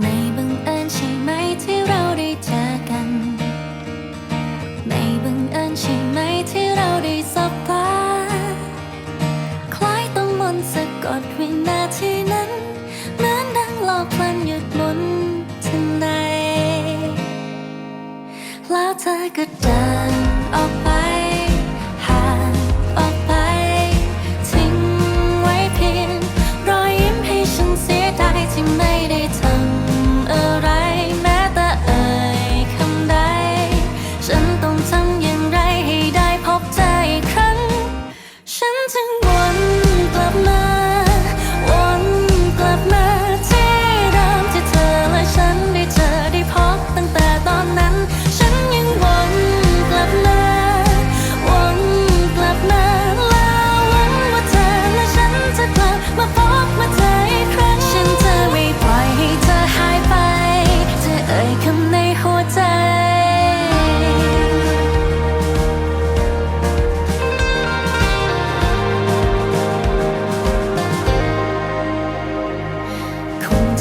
ไม่บังเอิญใช่ไหมที่เราได้เจอกัน ไม่บังเอิญใช่ไหมที่เราได้สบตาคลายต้อมนสะกดวินาทีนั้น เหมือนดังหลกมันหยุดหมุนทันใดแล้วเธอก็เจ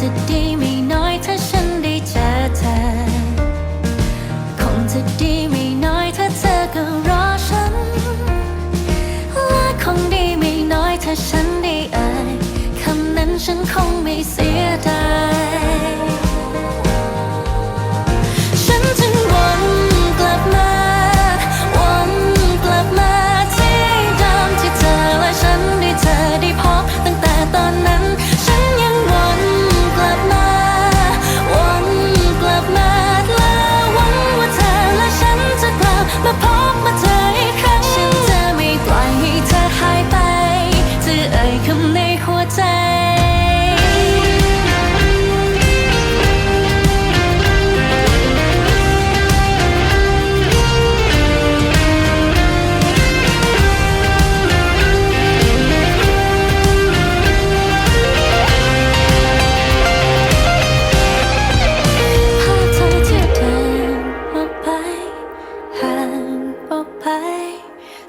จะดีไม่น้อยถ้าฉันได้เจอเธอ คงจะดีไม่น้อยถ้าเธอก็รอฉัน และคงดีไม่น้อยถ้าฉันได้อ่ยคำนั้นฉันคงไม่เสียดาย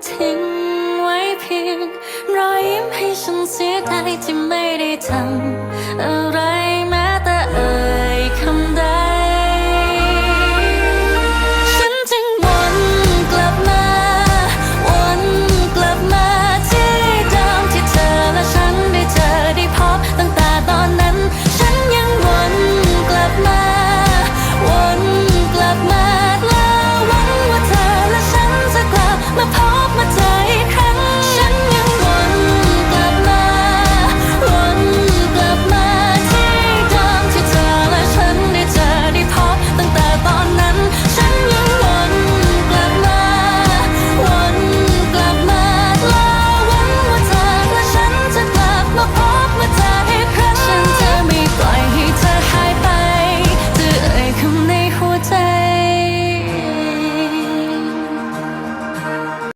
ทิ้งไว้เพียง รอยยิ้มให้ฉันเสียใจที่ไม่ได้ทำ